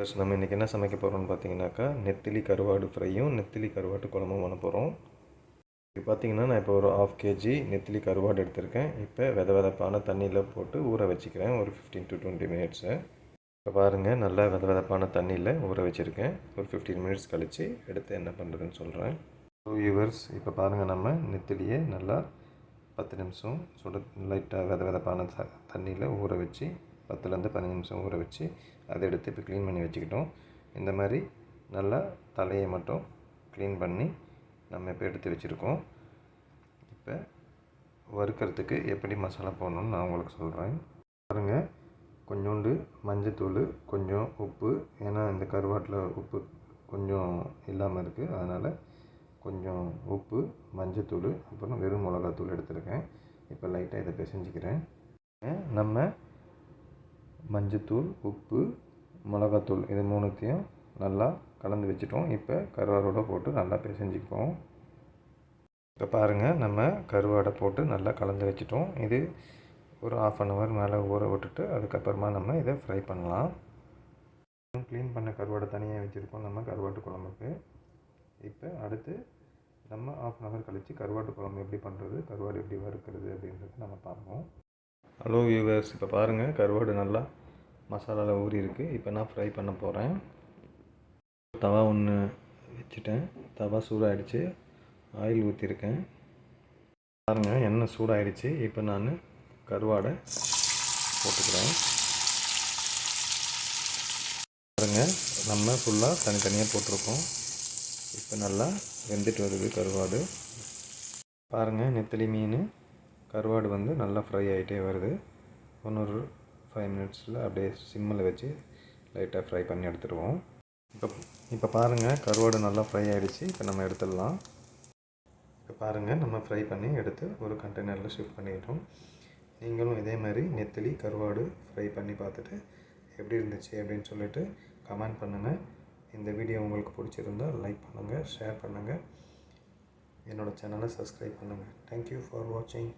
Plus நம்ம இன்றைக்கி என்ன சமைக்க போகிறோம்னு பார்த்தீங்கன்னாக்கா நெத்திலி கருவாடு ஃப்ரையும் நெத்திலி கருவாட்டு குழம்பும் பண்ண போகிறோம் இப்போ பார்த்தீங்கன்னா நான் இப்போ ஒரு ஆஃப் கேஜி நெத்திலி கருவாடு எடுத்திருக்கேன். இப்போ வித விதப்பான தண்ணியில் போட்டு ஊற வச்சுக்கிறேன். ஒரு ஃபிஃப்டீன் டு டுவெண்ட்டி மினிட்ஸு இப்போ பாருங்கள் நல்லா வித விதப்பான தண்ணியில் ஊற வச்சுருக்கேன். ஒரு ஃபிஃப்டீன் மினிட்ஸ் கழித்து எடுத்து என்ன பண்ணுறதுன்னு சொல்கிறேன் ஸோ வியூவர்ஸ் இப்போ பாருங்கள் நம்ம நெத்திலியை நல்லா பத்து நிமிஷம் சுட லைட்டாக வித விதப்பான த தண்ணியில் ஊற வச்சு பத்துலேருந்து பதினஞ்சு நிமிஷம் ஊற வச்சு அதை எடுத்து இப்போ க்ளீன் பண்ணி வச்சுக்கிட்டோம். இந்த மாதிரி நல்லா தலையை மட்டும் க்ளீன் பண்ணி நம்ம இப்போ எடுத்து வச்சுருக்கோம். இப்போ வறுக்கிறதுக்கு எப்படி மசாலா போடணும்னு நான் உங்களுக்கு சொல்கிறேன் பாருங்கள் கொஞ்சோண்டு மஞ்சத்தூள் கொஞ்சம் உப்பு. ஏன்னா இந்த கருவாட்டில் உப்பு கொஞ்சம் இல்லாமல் இருக்குது அதனால் கொஞ்சம் உப்பு மஞ்சத்தூள் அப்புறம் வெறும் மிளகாத்தூள் எடுத்திருக்கேன். இப்போ லைட்டாக இதை பிசைஞ்சிக்கிறேன். நம்ம மஞ்சத்தூள் உப்பு மிளகாத்தூள் இது மூணுத்தையும் நல்லா கலந்து வச்சுட்டோம். இப்போ கருவாடோட போட்டு நல்லா பிசைஞ்சிப்போம் இப்போ பாருங்கள் நம்ம கருவாடை போட்டு நல்லா கலந்து வச்சுட்டோம். இது ஒரு ஆஃப் அன் ஹவர் மேலே ஊற விட்டுட்டு அதுக்கப்புறமா நம்ம இதை ஃப்ரை பண்ணலாம். க்ளீன் பண்ண கருவாடை தனியாக வச்சுருக்கோம் நம்ம கருவாட்டு குழம்புக்கு. இப்போ அடுத்து நம்ம ஆஃப் அன் ஹவர் கழித்து கருவாட்டு குழம்பு எப்படி பண்ணுறது கருவாடு எப்படி வறுக்கிறது அப்படின்றது நம்ம பார்ப்போம். ஹலோ வியூவர்ஸ் இப்போ பாருங்கள் கருவாடு நல்லா மசாலாவில் ஊறி இருக்குது இப்போ நான் ஃப்ரை பண்ண போகிறேன் தவா ஒன்று வச்சுட்டேன். தவா சூடாகிடுச்சு ஆயில் ஊற்றிருக்கேன் பாருங்கள் எண்ணெய் சூடாகிடுச்சு இப்போ நான் கருவாடை போட்டுக்கிறேன். பாருங்கள் நம்ம ஃபுல்லாக தனித்தனியாக போட்டிருக்கோம். இப்போ நல்லா வெந்துட்டு வருது கருவாடு. பாருங்கள் நெத்திலி மீன் கருவாடு வந்து நல்லா ஃப்ரை ஆகிட்டே வருது. ஒன்று ஃபைவ் மினிட்ஸில் அப்படியே சிம்மில் வச்சு லைட்டாக ஃப்ரை பண்ணி எடுத்துடுவோம். இப்போ இப்போ பாருங்கள் கருவாடு நல்லா ஃப்ரை ஆகிடுச்சு இப்போ நம்ம எடுத்துடலாம். இப்போ பாருங்கள் நம்ம ஃப்ரை பண்ணி எடுத்து ஒரு கண்டெய்னரில் ஷிஃப்ட் பண்ணிக்கிட்டோம் நீங்களும் இதே மாதிரி நெத்திலி கருவாடு ஃப்ரை பண்ணி பார்த்துட்டு எப்படி இருந்துச்சு அப்படின்னு சொல்லிட்டு கமெண்ட் பண்ணுங்கள் இந்த வீடியோ உங்களுக்கு பிடிச்சிருந்தால் லைக் பண்ணுங்கள் ஷேர் பண்ணுங்கள் என்னோடய சேனலை சப்ஸ்கிரைப் பண்ணுங்கள் தேங்க்யூ ஃபார் வாட்சிங்